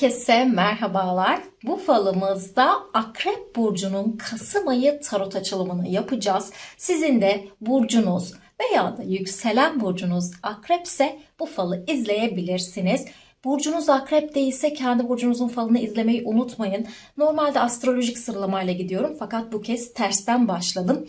Herkese merhabalar. Bu falımızda Akrep Burcu'nun Kasım ayı tarot açılımını yapacağız. Sizin de burcunuz veya da yükselen burcunuz akrepse bu falı izleyebilirsiniz. Burcunuz akrep değilse kendi burcunuzun falını izlemeyi unutmayın. Normalde astrolojik sıralamayla gidiyorum fakat bu kez tersten başladım.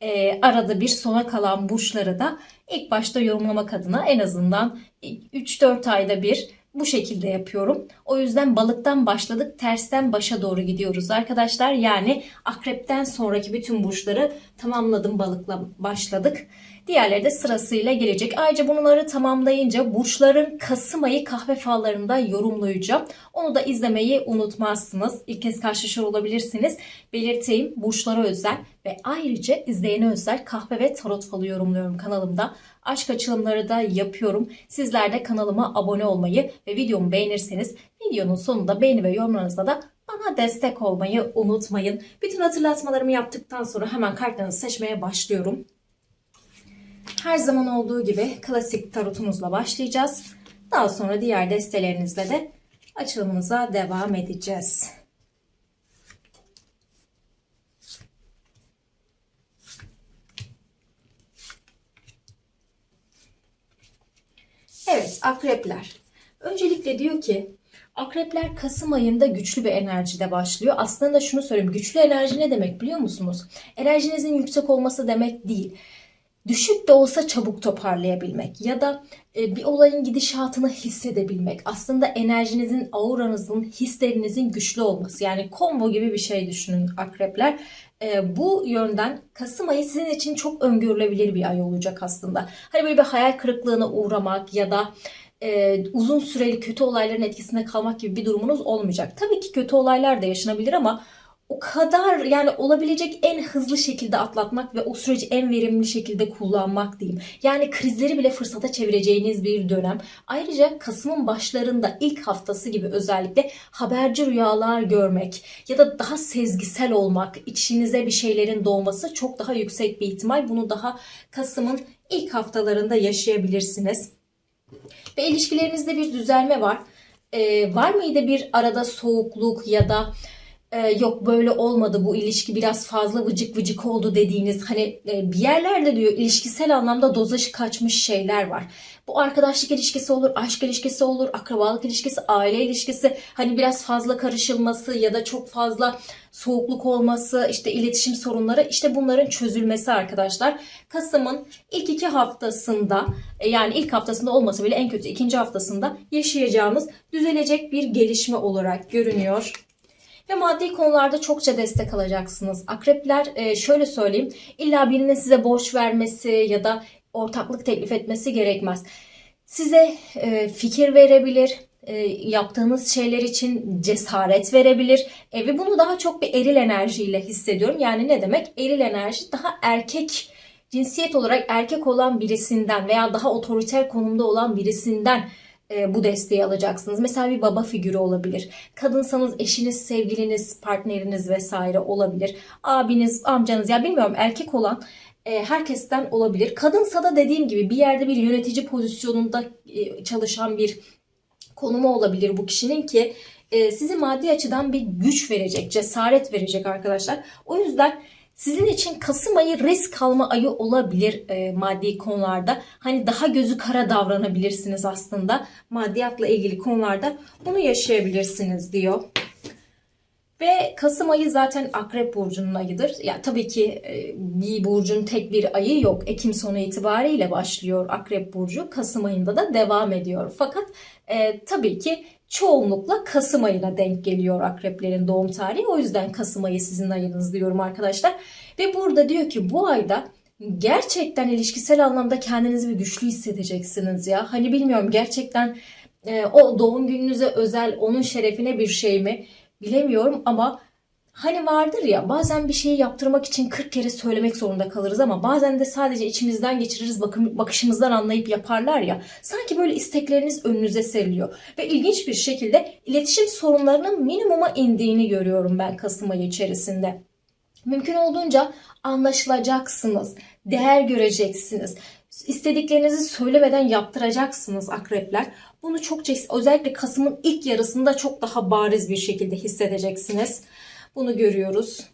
Ee, arada bir sona kalan burçları da ilk başta yorumlamak adına en azından 3-4 ayda bir bu şekilde yapıyorum. O yüzden balıktan başladık, tersten başa doğru gidiyoruz arkadaşlar. Yani akrepten sonraki bütün burçları tamamladım balıkla başladık. Diğerleri de sırasıyla gelecek. Ayrıca bunları tamamlayınca burçların Kasım ayı kahve fallarında yorumlayacağım. Onu da izlemeyi unutmazsınız. İlk kez karşılaşıyor olabilirsiniz. Belirteyim burçlara özel ve ayrıca izleyene özel kahve ve tarot falı yorumluyorum kanalımda. Aşk açılımları da yapıyorum. Sizler de kanalıma abone olmayı ve videomu beğenirseniz videonun sonunda beğeni ve yorumlarınızla da bana destek olmayı unutmayın. Bütün hatırlatmalarımı yaptıktan sonra hemen kartlarınızı seçmeye başlıyorum. Her zaman olduğu gibi klasik tarotumuzla başlayacağız. Daha sonra diğer destelerinizle de açılımımıza devam edeceğiz. Evet, akrepler. Öncelikle diyor ki Akrepler Kasım ayında güçlü bir enerjide başlıyor. Aslında şunu söyleyeyim. Güçlü enerji ne demek biliyor musunuz? Enerjinizin yüksek olması demek değil. Düşük de olsa çabuk toparlayabilmek ya da e, bir olayın gidişatını hissedebilmek. Aslında enerjinizin, auranızın, hislerinizin güçlü olması. Yani combo gibi bir şey düşünün akrepler. E, bu yönden Kasım ayı sizin için çok öngörülebilir bir ay olacak aslında. Hani böyle bir hayal kırıklığına uğramak ya da e, uzun süreli kötü olayların etkisinde kalmak gibi bir durumunuz olmayacak. Tabii ki kötü olaylar da yaşanabilir ama o kadar yani olabilecek en hızlı şekilde atlatmak ve o süreci en verimli şekilde kullanmak diyeyim. Yani krizleri bile fırsata çevireceğiniz bir dönem. Ayrıca Kasım'ın başlarında ilk haftası gibi özellikle haberci rüyalar görmek ya da daha sezgisel olmak, içinize bir şeylerin doğması çok daha yüksek bir ihtimal. Bunu daha Kasım'ın ilk haftalarında yaşayabilirsiniz. Ve ilişkilerinizde bir düzelme var. Ee, var mıydı bir arada soğukluk ya da e, yok böyle olmadı bu ilişki biraz fazla vıcık vıcık oldu dediğiniz hani e, bir yerlerde diyor ilişkisel anlamda dozajı kaçmış şeyler var. Bu arkadaşlık ilişkisi olur, aşk ilişkisi olur, akrabalık ilişkisi, aile ilişkisi hani biraz fazla karışılması ya da çok fazla soğukluk olması, işte iletişim sorunları işte bunların çözülmesi arkadaşlar. Kasım'ın ilk iki haftasında e, yani ilk haftasında olmasa bile en kötü ikinci haftasında yaşayacağımız düzelecek bir gelişme olarak görünüyor. Ve maddi konularda çokça destek alacaksınız. Akrepler e, şöyle söyleyeyim. illa birinin size borç vermesi ya da ortaklık teklif etmesi gerekmez. Size e, fikir verebilir, e, yaptığınız şeyler için cesaret verebilir e, ve bunu daha çok bir eril enerjiyle hissediyorum. Yani ne demek? Eril enerji daha erkek cinsiyet olarak erkek olan birisinden veya daha otoriter konumda olan birisinden e, bu desteği alacaksınız. Mesela bir baba figürü olabilir. Kadınsanız eşiniz, sevgiliniz, partneriniz vesaire olabilir. Abiniz, amcanız ya bilmiyorum erkek olan e, herkesten olabilir. Kadınsa da dediğim gibi bir yerde bir yönetici pozisyonunda e, çalışan bir konumu olabilir bu kişinin ki sizi maddi açıdan bir güç verecek, cesaret verecek arkadaşlar. O yüzden sizin için Kasım ayı risk alma ayı olabilir e, maddi konularda. Hani daha gözü kara davranabilirsiniz aslında. Maddiyatla ilgili konularda bunu yaşayabilirsiniz diyor. Ve Kasım ayı zaten Akrep Burcu'nun ayıdır. Ya tabii ki e, bir burcun tek bir ayı yok. Ekim sonu itibariyle başlıyor Akrep Burcu. Kasım ayında da devam ediyor. Fakat e, tabii ki çoğunlukla Kasım ayına denk geliyor akreplerin doğum tarihi. O yüzden Kasım ayı sizin ayınız diyorum arkadaşlar. Ve burada diyor ki bu ayda gerçekten ilişkisel anlamda kendinizi bir güçlü hissedeceksiniz ya. Hani bilmiyorum gerçekten e, o doğum gününüze özel onun şerefine bir şey mi bilemiyorum ama Hani vardır ya bazen bir şeyi yaptırmak için 40 kere söylemek zorunda kalırız ama bazen de sadece içimizden geçiririz bakım, bakışımızdan anlayıp yaparlar ya. Sanki böyle istekleriniz önünüze seriliyor. Ve ilginç bir şekilde iletişim sorunlarının minimuma indiğini görüyorum ben Kasım ayı içerisinde. Mümkün olduğunca anlaşılacaksınız, değer göreceksiniz. İstediklerinizi söylemeden yaptıracaksınız akrepler. Bunu çokça özellikle Kasım'ın ilk yarısında çok daha bariz bir şekilde hissedeceksiniz. Bunu görüyoruz.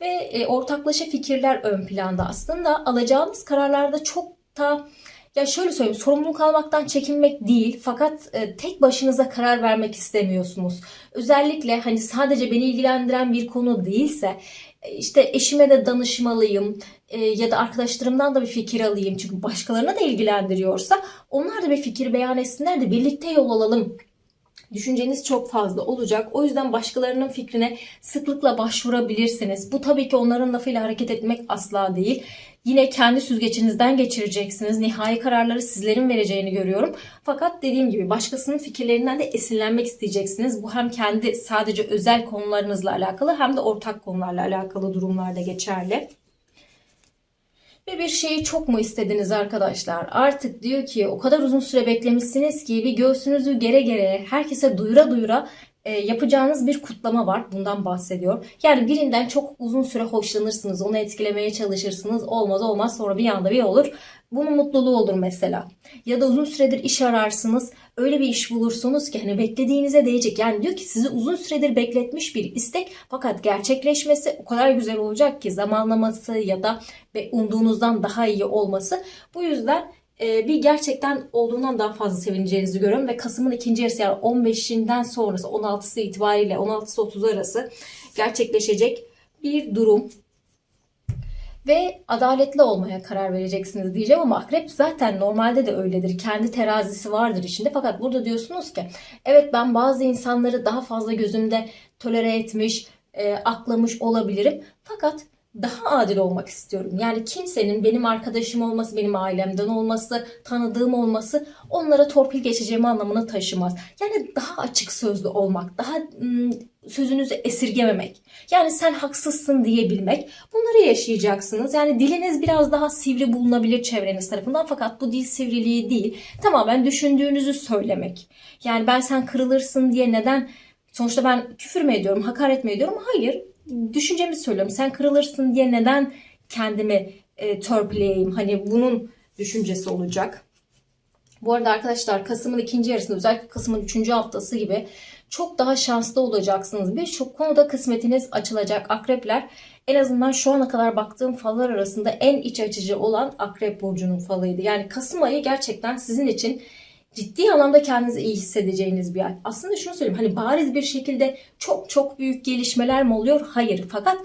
Ve e, ortaklaşa fikirler ön planda. Aslında alacağınız kararlarda çok da ya şöyle söyleyeyim sorumluluk almaktan çekinmek değil fakat e, tek başınıza karar vermek istemiyorsunuz. Özellikle hani sadece beni ilgilendiren bir konu değilse e, işte eşime de danışmalıyım e, ya da arkadaşlarımdan da bir fikir alayım. Çünkü başkalarına da ilgilendiriyorsa onlar da bir fikir beyan etsinler de birlikte yol alalım Düşünceniz çok fazla olacak. O yüzden başkalarının fikrine sıklıkla başvurabilirsiniz. Bu tabii ki onların lafıyla hareket etmek asla değil. Yine kendi süzgecinizden geçireceksiniz. Nihai kararları sizlerin vereceğini görüyorum. Fakat dediğim gibi başkasının fikirlerinden de esinlenmek isteyeceksiniz. Bu hem kendi sadece özel konularınızla alakalı hem de ortak konularla alakalı durumlarda geçerli. Ve bir şeyi çok mu istediniz arkadaşlar? Artık diyor ki o kadar uzun süre beklemişsiniz ki bir göğsünüzü gere gere herkese duyura duyura e, yapacağınız bir kutlama var. Bundan bahsediyor. Yani birinden çok uzun süre hoşlanırsınız. Onu etkilemeye çalışırsınız. Olmaz olmaz sonra bir anda bir olur. Bunun mutluluğu olur mesela. Ya da uzun süredir iş ararsınız. Öyle bir iş bulursunuz ki hani beklediğinize değecek. Yani diyor ki sizi uzun süredir bekletmiş bir istek fakat gerçekleşmesi o kadar güzel olacak ki zamanlaması ya da umduğunuzdan daha iyi olması. Bu yüzden bir gerçekten olduğundan daha fazla sevineceğinizi görüyorum ve Kasım'ın ikinci yarısı yani 15'inden sonrası 16'sı itibariyle 16'sı 30 arası gerçekleşecek bir durum ve adaletli olmaya karar vereceksiniz diyeceğim ama akrep zaten normalde de öyledir. Kendi terazisi vardır içinde. Fakat burada diyorsunuz ki evet ben bazı insanları daha fazla gözümde tolere etmiş, e, aklamış olabilirim. Fakat daha adil olmak istiyorum. Yani kimsenin benim arkadaşım olması, benim ailemden olması, tanıdığım olması onlara torpil geçeceğimi anlamına taşımaz. Yani daha açık sözlü olmak, daha sözünüzü esirgememek. Yani sen haksızsın diyebilmek. Bunları yaşayacaksınız. Yani diliniz biraz daha sivri bulunabilir çevreniz tarafından fakat bu dil sivriliği değil. Tamamen düşündüğünüzü söylemek. Yani ben sen kırılırsın diye neden sonuçta ben küfür mü ediyorum, hakaret mi ediyorum? Hayır. Düşüncemi söylüyorum. Sen kırılırsın diye neden kendimi e, törpüleyeyim? Hani bunun düşüncesi olacak. Bu arada arkadaşlar Kasım'ın ikinci yarısında özellikle Kasım'ın üçüncü haftası gibi çok daha şanslı olacaksınız. Birçok konuda kısmetiniz açılacak. Akrepler en azından şu ana kadar baktığım fallar arasında en iç açıcı olan Akrep Burcu'nun falıydı. Yani Kasım ayı gerçekten sizin için ciddi anlamda kendinizi iyi hissedeceğiniz bir ay. Aslında şunu söyleyeyim hani bariz bir şekilde çok çok büyük gelişmeler mi oluyor? Hayır. Fakat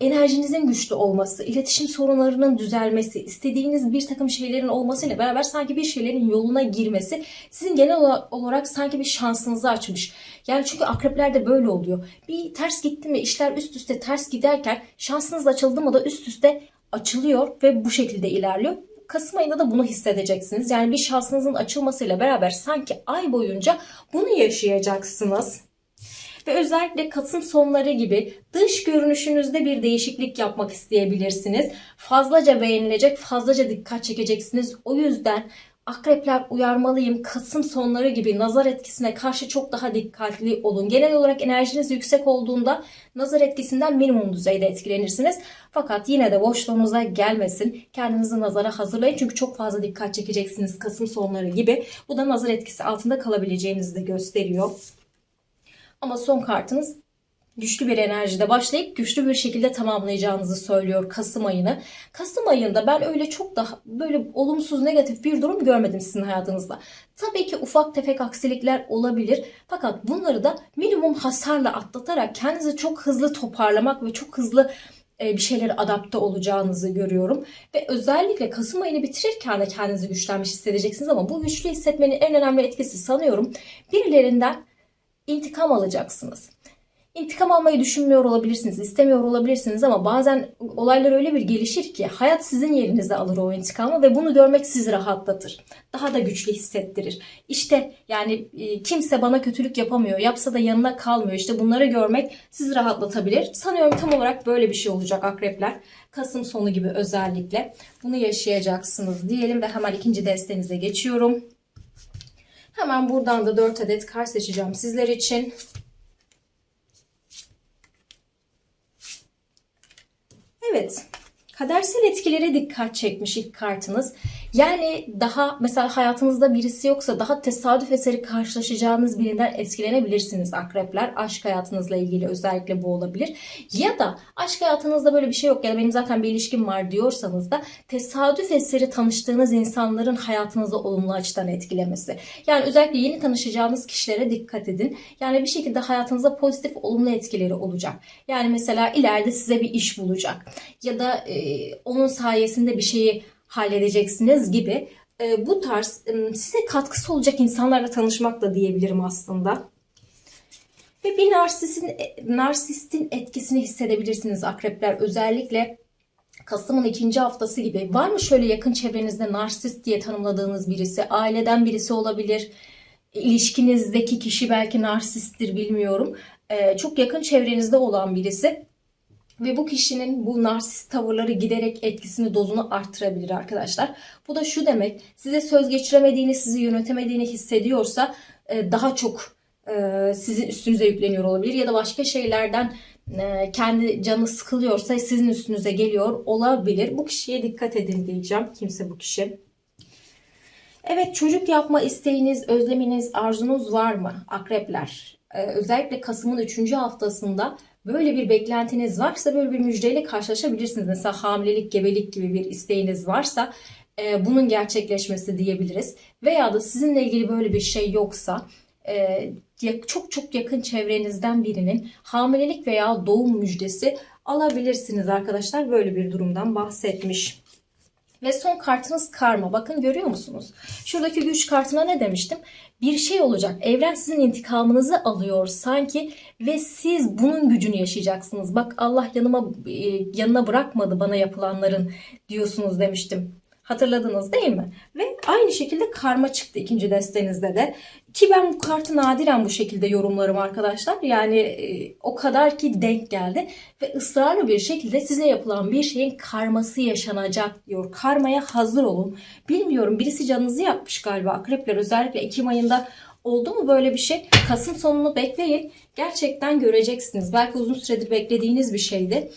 enerjinizin güçlü olması, iletişim sorunlarının düzelmesi, istediğiniz bir takım şeylerin olmasıyla beraber sanki bir şeylerin yoluna girmesi sizin genel olarak sanki bir şansınızı açmış. Yani çünkü akreplerde böyle oluyor. Bir ters gitti mi işler üst üste ters giderken şansınız açıldı mı da üst üste açılıyor ve bu şekilde ilerliyor. Kasım ayında da bunu hissedeceksiniz. Yani bir şansınızın açılmasıyla beraber sanki ay boyunca bunu yaşayacaksınız. Ve özellikle Kasım sonları gibi dış görünüşünüzde bir değişiklik yapmak isteyebilirsiniz. Fazlaca beğenilecek, fazlaca dikkat çekeceksiniz. O yüzden Akrepler uyarmalıyım. Kasım sonları gibi nazar etkisine karşı çok daha dikkatli olun. Genel olarak enerjiniz yüksek olduğunda nazar etkisinden minimum düzeyde etkilenirsiniz. Fakat yine de boşluğunuza gelmesin. Kendinizi nazara hazırlayın. Çünkü çok fazla dikkat çekeceksiniz Kasım sonları gibi. Bu da nazar etkisi altında kalabileceğinizi de gösteriyor. Ama son kartınız güçlü bir enerjide başlayıp güçlü bir şekilde tamamlayacağınızı söylüyor Kasım ayını. Kasım ayında ben öyle çok daha böyle olumsuz negatif bir durum görmedim sizin hayatınızda. Tabii ki ufak tefek aksilikler olabilir fakat bunları da minimum hasarla atlatarak kendinizi çok hızlı toparlamak ve çok hızlı e, bir şeylere adapte olacağınızı görüyorum. Ve özellikle Kasım ayını bitirirken de kendinizi güçlenmiş hissedeceksiniz ama bu güçlü hissetmenin en önemli etkisi sanıyorum birilerinden intikam alacaksınız. İntikam almayı düşünmüyor olabilirsiniz, istemiyor olabilirsiniz ama bazen olaylar öyle bir gelişir ki hayat sizin yerinize alır o intikamı ve bunu görmek sizi rahatlatır. Daha da güçlü hissettirir. İşte yani e, kimse bana kötülük yapamıyor, yapsa da yanına kalmıyor. İşte bunları görmek sizi rahatlatabilir. Sanıyorum tam olarak böyle bir şey olacak akrepler. Kasım sonu gibi özellikle bunu yaşayacaksınız diyelim ve hemen ikinci destenize geçiyorum. Hemen buradan da 4 adet kar seçeceğim sizler için. Evet. Kadersel etkilere dikkat çekmiş ilk kartınız. Yani daha mesela hayatınızda birisi yoksa daha tesadüf eseri karşılaşacağınız birinden etkilenebilirsiniz akrepler. Aşk hayatınızla ilgili özellikle bu olabilir. Ya da aşk hayatınızda böyle bir şey yok ya da benim zaten bir ilişkim var diyorsanız da tesadüf eseri tanıştığınız insanların hayatınızı olumlu açıdan etkilemesi. Yani özellikle yeni tanışacağınız kişilere dikkat edin. Yani bir şekilde hayatınıza pozitif olumlu etkileri olacak. Yani mesela ileride size bir iş bulacak ya da e, onun sayesinde bir şeyi halledeceksiniz gibi e, bu tarz e, size katkısı olacak insanlarla tanışmak da diyebilirim aslında. Ve bir narsistin, narsistin etkisini hissedebilirsiniz akrepler. Özellikle Kasım'ın ikinci haftası gibi. Var mı şöyle yakın çevrenizde narsist diye tanımladığınız birisi? Aileden birisi olabilir. İlişkinizdeki kişi belki narsisttir bilmiyorum. Çok yakın çevrenizde olan birisi. Ve bu kişinin bu narsist tavırları giderek etkisini dozunu arttırabilir arkadaşlar. Bu da şu demek size söz geçiremediğini, sizi yönetemediğini hissediyorsa e, daha çok e, sizin üstünüze yükleniyor olabilir. Ya da başka şeylerden e, kendi canı sıkılıyorsa sizin üstünüze geliyor olabilir. Bu kişiye dikkat edin diyeceğim. Kimse bu kişi. Evet çocuk yapma isteğiniz, özleminiz, arzunuz var mı akrepler? Özellikle Kasım'ın 3. haftasında böyle bir beklentiniz varsa böyle bir müjdeyle karşılaşabilirsiniz. Mesela hamilelik, gebelik gibi bir isteğiniz varsa e, bunun gerçekleşmesi diyebiliriz. Veya da sizinle ilgili böyle bir şey yoksa e, çok çok yakın çevrenizden birinin hamilelik veya doğum müjdesi alabilirsiniz arkadaşlar. Böyle bir durumdan bahsetmiş. Ve son kartınız karma. Bakın görüyor musunuz? Şuradaki güç kartına ne demiştim? Bir şey olacak. Evren sizin intikamınızı alıyor sanki ve siz bunun gücünü yaşayacaksınız. Bak Allah yanıma e, yanına bırakmadı bana yapılanların diyorsunuz demiştim. Hatırladınız değil mi? Ve aynı şekilde karma çıktı ikinci destenizde de. Ki ben bu kartı nadiren bu şekilde yorumlarım arkadaşlar. Yani e, o kadar ki denk geldi. Ve ısrarlı bir şekilde size yapılan bir şeyin karması yaşanacak diyor. Karmaya hazır olun. Bilmiyorum birisi canınızı yapmış galiba akrepler. Özellikle Ekim ayında oldu mu böyle bir şey? Kasım sonunu bekleyin. Gerçekten göreceksiniz. Belki uzun süredir beklediğiniz bir şeydi.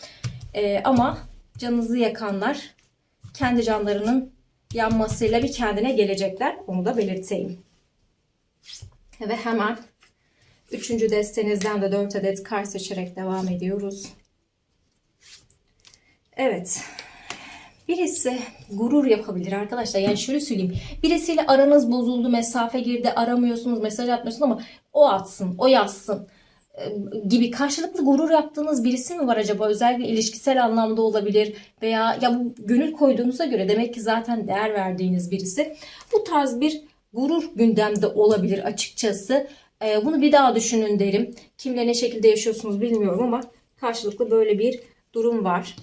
E, ama canınızı yakanlar kendi canlarının yanmasıyla bir kendine gelecekler. Onu da belirteyim. Ve hemen üçüncü destenizden de 4 adet kar seçerek devam ediyoruz. Evet. Birisi gurur yapabilir arkadaşlar. Yani şöyle söyleyeyim. Birisiyle aranız bozuldu, mesafe girdi, aramıyorsunuz, mesaj atmıyorsunuz ama o atsın, o yazsın gibi karşılıklı gurur yaptığınız birisi mi var acaba? Özellikle ilişkisel anlamda olabilir veya ya bu gönül koyduğunuza göre demek ki zaten değer verdiğiniz birisi. Bu tarz bir gurur gündemde olabilir açıkçası. E, bunu bir daha düşünün derim. Kimle ne şekilde yaşıyorsunuz bilmiyorum ama karşılıklı böyle bir durum var.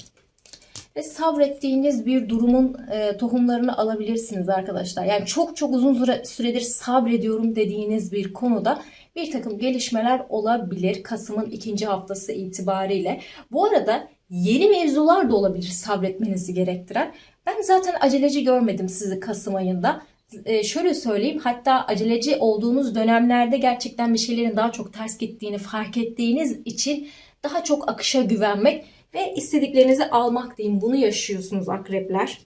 Ve sabrettiğiniz bir durumun e, tohumlarını alabilirsiniz arkadaşlar. Yani çok çok uzun süredir sabrediyorum dediğiniz bir konuda bir takım gelişmeler olabilir Kasım'ın ikinci haftası itibariyle. Bu arada yeni mevzular da olabilir sabretmenizi gerektiren. Ben zaten aceleci görmedim sizi Kasım ayında. Ee, şöyle söyleyeyim hatta aceleci olduğunuz dönemlerde gerçekten bir şeylerin daha çok ters gittiğini fark ettiğiniz için daha çok akışa güvenmek ve istediklerinizi almak diyeyim bunu yaşıyorsunuz akrepler.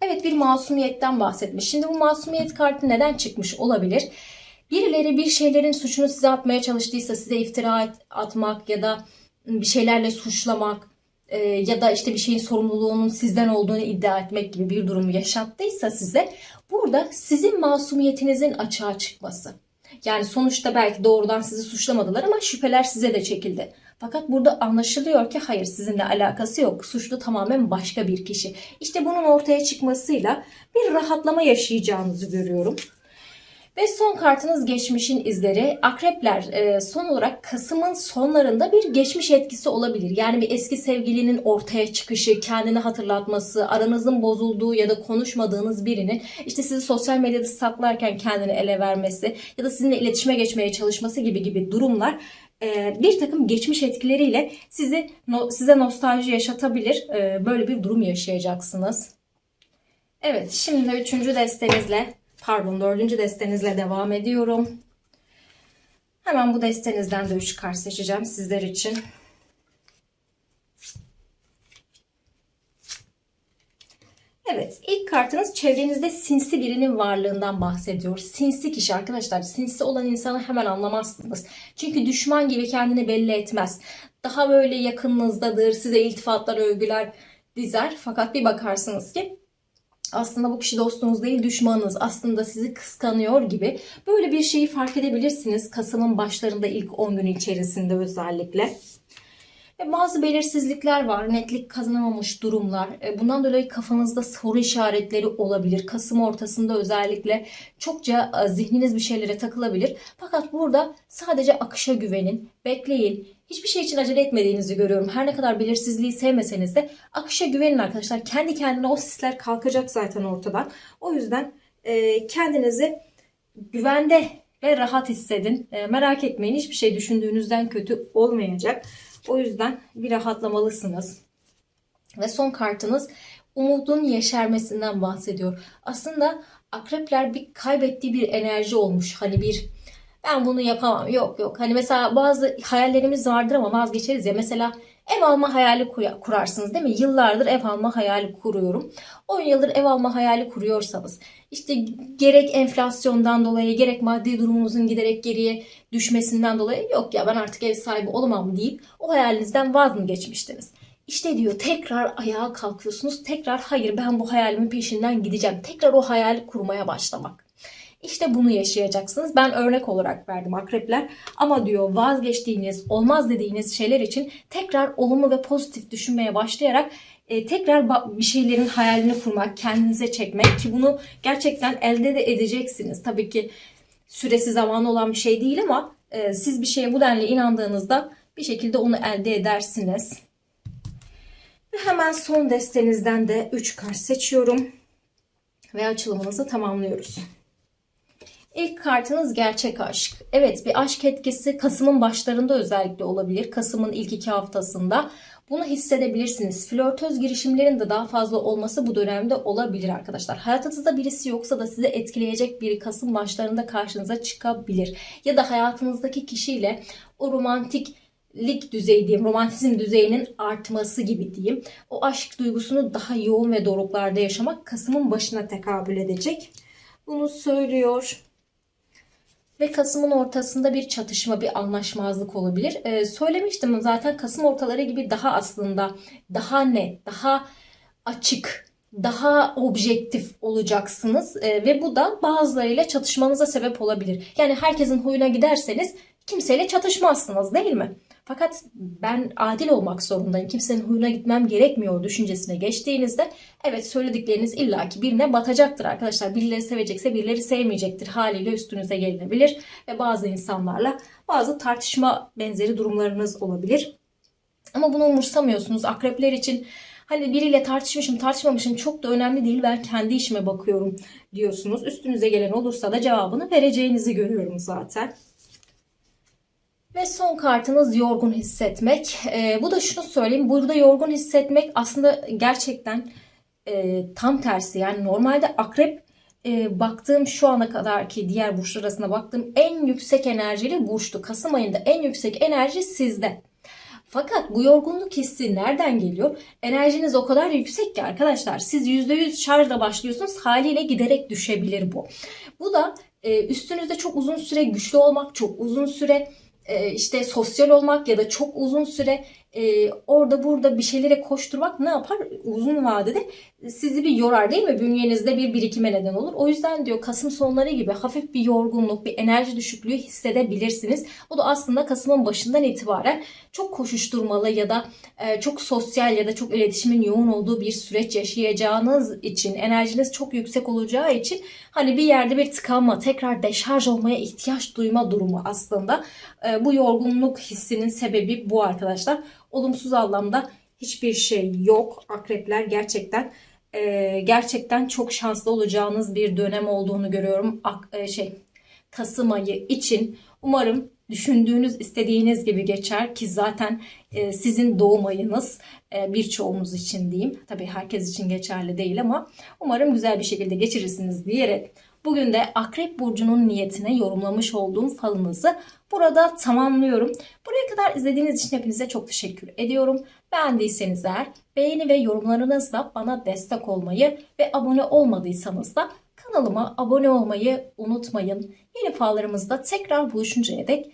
Evet bir masumiyetten bahsetmiş. Şimdi bu masumiyet kartı neden çıkmış olabilir? Birileri bir şeylerin suçunu size atmaya çalıştıysa size iftira atmak ya da bir şeylerle suçlamak e, ya da işte bir şeyin sorumluluğunun sizden olduğunu iddia etmek gibi bir durumu yaşattıysa size burada sizin masumiyetinizin açığa çıkması. Yani sonuçta belki doğrudan sizi suçlamadılar ama şüpheler size de çekildi. Fakat burada anlaşılıyor ki hayır sizinle alakası yok. Suçlu tamamen başka bir kişi. İşte bunun ortaya çıkmasıyla bir rahatlama yaşayacağınızı görüyorum. Ve son kartınız geçmişin izleri. Akrepler e, son olarak Kasım'ın sonlarında bir geçmiş etkisi olabilir. Yani bir eski sevgilinin ortaya çıkışı, kendini hatırlatması, aranızın bozulduğu ya da konuşmadığınız birinin işte sizi sosyal medyada saklarken kendini ele vermesi ya da sizinle iletişime geçmeye çalışması gibi gibi durumlar e, bir takım geçmiş etkileriyle sizi size nostalji yaşatabilir. E, böyle bir durum yaşayacaksınız. Evet, şimdi üçüncü destenizle pardon dördüncü destenizle devam ediyorum. Hemen bu destenizden de 3 kart seçeceğim sizler için. Evet, ilk kartınız çevrenizde sinsi birinin varlığından bahsediyor. Sinsi kişi arkadaşlar. Sinsi olan insanı hemen anlamazsınız. Çünkü düşman gibi kendini belli etmez. Daha böyle yakınınızdadır, size iltifatlar, övgüler dizer. Fakat bir bakarsınız ki aslında bu kişi dostunuz değil düşmanınız. Aslında sizi kıskanıyor gibi. Böyle bir şeyi fark edebilirsiniz Kasım'ın başlarında ilk 10 gün içerisinde özellikle. Ve bazı belirsizlikler var, netlik kazanamamış durumlar. E, Bundan dolayı kafanızda soru işaretleri olabilir. Kasım ortasında özellikle çokça e, zihniniz bir şeylere takılabilir. Fakat burada sadece akışa güvenin, bekleyin. Hiçbir şey için acele etmediğinizi görüyorum. Her ne kadar belirsizliği sevmeseniz de akışa güvenin arkadaşlar. Kendi kendine o sisler kalkacak zaten ortadan. O yüzden e, kendinizi güvende ve rahat hissedin. E, merak etmeyin hiçbir şey düşündüğünüzden kötü olmayacak. O yüzden bir rahatlamalısınız. Ve son kartınız umudun yeşermesinden bahsediyor. Aslında akrepler bir kaybettiği bir enerji olmuş. Hani bir ben bunu yapamam. Yok yok. Hani mesela bazı hayallerimiz vardır ama vazgeçeriz ya. Mesela ev alma hayali kur- kurarsınız değil mi? Yıllardır ev alma hayali kuruyorum. 10 yıldır ev alma hayali kuruyorsanız işte gerek enflasyondan dolayı gerek maddi durumunuzun giderek geriye düşmesinden dolayı yok ya ben artık ev sahibi olamam deyip o hayalinizden vaz mı geçmiştiniz? İşte diyor tekrar ayağa kalkıyorsunuz. Tekrar hayır ben bu hayalimin peşinden gideceğim. Tekrar o hayali kurmaya başlamak. İşte bunu yaşayacaksınız. Ben örnek olarak verdim akrepler. Ama diyor vazgeçtiğiniz, olmaz dediğiniz şeyler için tekrar olumlu ve pozitif düşünmeye başlayarak e, tekrar bir şeylerin hayalini kurmak, kendinize çekmek ki bunu gerçekten elde de edeceksiniz. Tabii ki süresi zamanı olan bir şey değil ama e, siz bir şeye bu denli inandığınızda bir şekilde onu elde edersiniz. Ve hemen son destenizden de 3 kart seçiyorum ve açılımımızı tamamlıyoruz. İlk kartınız gerçek aşk. Evet bir aşk etkisi Kasım'ın başlarında özellikle olabilir. Kasım'ın ilk iki haftasında. Bunu hissedebilirsiniz. Flörtöz girişimlerin de daha fazla olması bu dönemde olabilir arkadaşlar. Hayatınızda birisi yoksa da sizi etkileyecek biri Kasım başlarında karşınıza çıkabilir. Ya da hayatınızdaki kişiyle o romantik lik düzeyi diyeyim, romantizm düzeyinin artması gibi diyeyim. O aşk duygusunu daha yoğun ve doruklarda yaşamak Kasım'ın başına tekabül edecek. Bunu söylüyor. Ve Kasım'ın ortasında bir çatışma, bir anlaşmazlık olabilir. Ee, söylemiştim zaten Kasım ortaları gibi daha aslında daha net, daha açık, daha objektif olacaksınız. Ee, ve bu da bazılarıyla çatışmanıza sebep olabilir. Yani herkesin huyuna giderseniz kimseyle çatışmazsınız değil mi? Fakat ben adil olmak zorundayım. Kimsenin huyuna gitmem gerekmiyor düşüncesine geçtiğinizde evet söyledikleriniz illaki birine batacaktır arkadaşlar. Birileri sevecekse birileri sevmeyecektir. Haliyle üstünüze gelinebilir ve bazı insanlarla bazı tartışma benzeri durumlarınız olabilir. Ama bunu umursamıyorsunuz. Akrepler için hani biriyle tartışmışım tartışmamışım çok da önemli değil ben kendi işime bakıyorum diyorsunuz. Üstünüze gelen olursa da cevabını vereceğinizi görüyorum zaten. Ve son kartınız yorgun hissetmek. Ee, bu da şunu söyleyeyim. Burada yorgun hissetmek aslında gerçekten e, tam tersi. Yani normalde akrep e, baktığım şu ana kadar ki diğer burçlar arasında baktığım en yüksek enerjili burçtu. Kasım ayında en yüksek enerji sizde. Fakat bu yorgunluk hissi nereden geliyor? Enerjiniz o kadar yüksek ki arkadaşlar. Siz %100 şarjla başlıyorsunuz. Haliyle giderek düşebilir bu. Bu da e, üstünüzde çok uzun süre güçlü olmak, çok uzun süre e, işte sosyal olmak ya da çok uzun süre e, orada burada bir şeylere koşturmak ne yapar? Uzun vadede sizi bir yorar değil mi? Bünyenizde bir birikime neden olur. O yüzden diyor Kasım sonları gibi hafif bir yorgunluk, bir enerji düşüklüğü hissedebilirsiniz. Bu da aslında Kasım'ın başından itibaren çok koşuşturmalı ya da e, çok sosyal ya da çok iletişimin yoğun olduğu bir süreç yaşayacağınız için, enerjiniz çok yüksek olacağı için hani bir yerde bir tıkanma, tekrar deşarj olmaya ihtiyaç duyma durumu aslında. E, bu yorgunluk hissinin sebebi bu arkadaşlar. Olumsuz anlamda hiçbir şey yok. Akrepler gerçekten e, gerçekten çok şanslı olacağınız bir dönem olduğunu görüyorum. Ak, e, şey Kasım ayı için umarım düşündüğünüz, istediğiniz gibi geçer ki zaten e, sizin doğum ayınız e, birçoğumuz için diyeyim. Tabii herkes için geçerli değil ama umarım güzel bir şekilde geçirirsiniz diyerek Bugün de Akrep Burcu'nun niyetine yorumlamış olduğum falınızı burada tamamlıyorum. Buraya kadar izlediğiniz için hepinize çok teşekkür ediyorum. Beğendiyseniz eğer beğeni ve yorumlarınızla bana destek olmayı ve abone olmadıysanız da kanalıma abone olmayı unutmayın. Yeni fallarımızda tekrar buluşuncaya dek